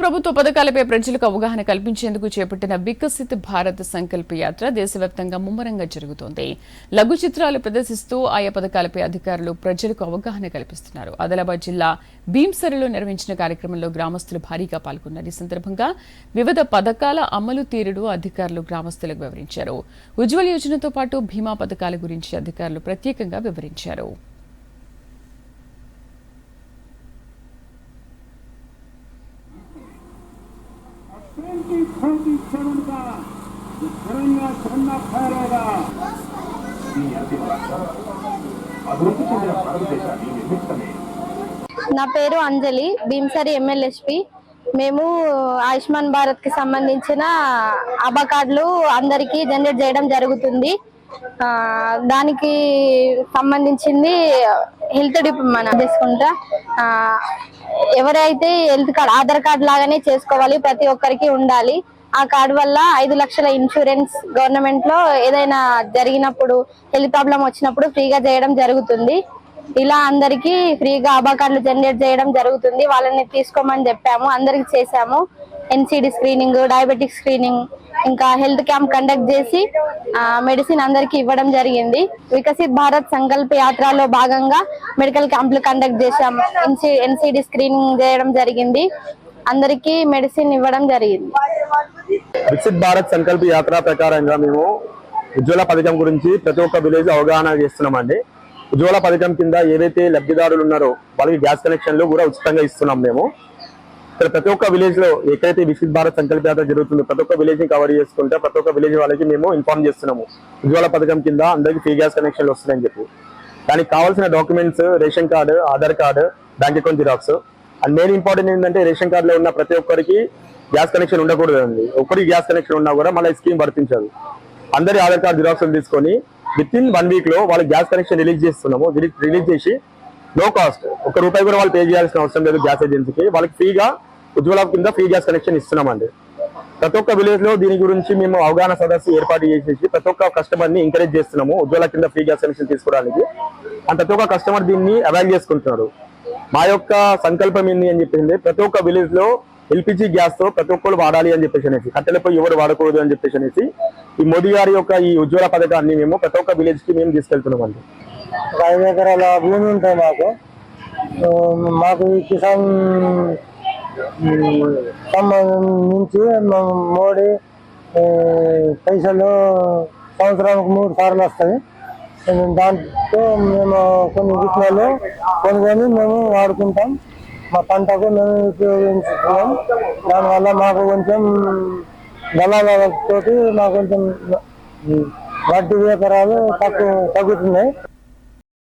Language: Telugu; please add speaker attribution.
Speaker 1: ప్రభుత్వ పథకాలపై ప్రజలకు అవగాహన కల్పించేందుకు చేపట్టిన వికసిత్ భారత్ సంకల్ప యాత్ర దేశవ్యాప్తంగా ముమ్మరంగా జరుగుతోంది. లఘు చిత్రాలు ప్రదర్శిస్తూ ఆయా పథకాలపై అధికారులు ప్రజలకు అవగాహన కల్పిస్తున్నారు. ఆదిలాబాద్ జిల్లా భీంసరిలో నిర్వహించిన కార్యక్రమంలో గ్రామస్తులు భారీగా పాల్గొన్నారు. ఈ సందర్భంగా వివిధ పథకాల అమలు తీరుడు అధికారులు గ్రామస్తులకు వివరించారు. ఉజ్వల్ యోజనతో పాటు భీమా పథకాల గురించి అధికారులు ప్రత్యేకంగా వివరించారు.
Speaker 2: నా పేరు అంజలి భీమ్సరి ఎమ్మెల్యేస్పి. మేము ఆయుష్మాన్ భారత్కి సంబంధించిన అబకార్డులు అందరికీ జనరేట్ చేయడం జరుగుతుంది. దానికి సంబంధించింది హెల్త్ డిప్ మన తీసుకుంటా. ఎవరైతే హెల్త్ కార్డ్ ఆధార్ కార్డ్ లాగానే చేసుకోవాలి ప్రతి ఒక్కరికి ఉండాలి. ఆ కార్డు వల్ల ఐదు లక్షల ఇన్సూరెన్స్ గవర్నమెంట్లో ఏదైనా జరిగినప్పుడు హెల్త్ ప్రాబ్లం వచ్చినప్పుడు ఫ్రీగా చేయడం జరుగుతుంది. ఇలా అందరికి ఫ్రీగా ఆభా కార్డులు జనరేట్ చేయడం జరుగుతుంది. వాళ్ళని తీసుకోమని చెప్పాము అందరికి చేశాము. ఎన్సిడి స్క్రీనింగ్ డయాబెటిక్ స్క్రీనింగ్ ఇంకా హెల్త్ క్యాంప్ కండక్ట్ చేసి మెడిసిన్ అందరికి ఇవ్వడం జరిగింది. వికసిత్ భారత్ సంకల్ప యాత్రలో భాగంగా మెడికల్ క్యాంపులు కండక్ట్ చేశాం. ఎన్సిడి స్క్రీనింగ్ చేయడం జరిగింది. అందరికి మెడిసిన్ ఇవ్వడం జరిగింది.
Speaker 3: వికసిత్ భారత్ సంకల్ప యాత్ర ప్రకారంగా మేము ఉజ్వల పథకం గురించి ప్రతి ఒక్క విలేజ్ అవగాహన చేస్తున్నామండి. ఉజ్వల పథకం కింద ఏవైతే లబ్ధిదారులు ఉన్నారో వాళ్ళకి గ్యాస్ కనెక్షన్లు కూడా ఉచితంగా ఇస్తున్నాం మేము. ఇక్కడ ప్రతి ఒక్క విలేజ్లో ఎక్కడైతే వికసిత్ భారత్ సంకల్ప యాత్ర జరుగుతుందో ప్రతి ఒక్క విలేజ్ని కవర్ చేసుకుంటే ప్రతి ఒక్క విలేజ్ వాళ్ళకి మేము ఇన్ఫార్మ్ చేస్తున్నాము. ఉజ్వల పథకం కింద అందరికి ఫ్రీ గ్యాస్ కనెక్షన్లు వస్తున్నాయని చెప్పి. దానికి కావాల్సిన documents ration card Aadhaar card bank account xerox and main important ఏంటంటే రేషన్ కార్డులో ఉన్న ప్రతి ఒక్కరికి గ్యాస్ కనెక్షన్ ఉండకూడదు అండి ఒక్కరికి గ్యాస్ కనెక్షన్ ఉన్నా కూడా మళ్ళీ స్కీమ్ వర్తించదు. అందరి ఆధార్ కార్డు జిరాక్స్ తీసుకొని విత్ ఇన్ వన్ వీక్లో వాళ్ళ గ్యాస్ కనెక్షన్ రిలీజ్ చేస్తున్నాము. రిలీజ్ చేసి లో కాస్ట్ ఒక రూపాయి కూడా వాళ్ళు పే చేయాల్సిన అవసరం లేదు గ్యాస్ ఏజెన్సీకి వాళ్ళకి ఫ్రీగా ఉజ్వల కింద ఫ్రీ గ్యాస్ కనెక్షన్ ఇస్తున్నామండి. ప్రతి ఒక్క విలేజ్లో దీని గురించి మేము అవగాహన సదస్సు ఏర్పాటు చేసేసి ప్రతి ఒక్క కస్టమర్ని ఎంకరేజ్ చేస్తున్నాము ఉజ్వల కింద ఫ్రీ గ్యాస్ కనెక్షన్ తీసుకోవడానికి. అండ్ ప్రతి ఒక్క కస్టమర్ దీన్ని అవైల్ చేసుకుంటున్నారు. మా యొక్క సంకల్పం ఏంది అని చెప్పింది ప్రతి ఒక్క విలేజ్లో ఎల్పిజి గ్యాస్తో ప్రతి ఒక్కరు వాడాలి అని చెప్పేసి అనేసి కట్టెలపై ఎవరు వాడకూడదు అని చెప్పేసి అనేసి ఈ మోదీ గారి యొక్క ఈ ఉజ్వల పథకాన్ని మేము ప్రతి ఒక్క విలేజ్కి మేము తీసుకెళ్తున్నాం అండి
Speaker 4: ఐదు ఎకరాల భూమి ఉంటాయి మాకు మాకు ఈ కిసాన్ ఉమ్, నుంచి మోడీ పైసలు సంవత్సరానికి మూడు సార్లు వస్తాయి. దాంతో మేము కొన్ని విత్తనాలు కొనుగోలు మేము వాడుకుంటాం. మా పంటకు మేము ఉపయోగించుకున్నాం దానివల్ల మాకు కొంచెం దళాలతోటి మాకు కొంచెం వడ్డీ వ్యాపారాలు తక్కువ తగ్గుతున్నాయి.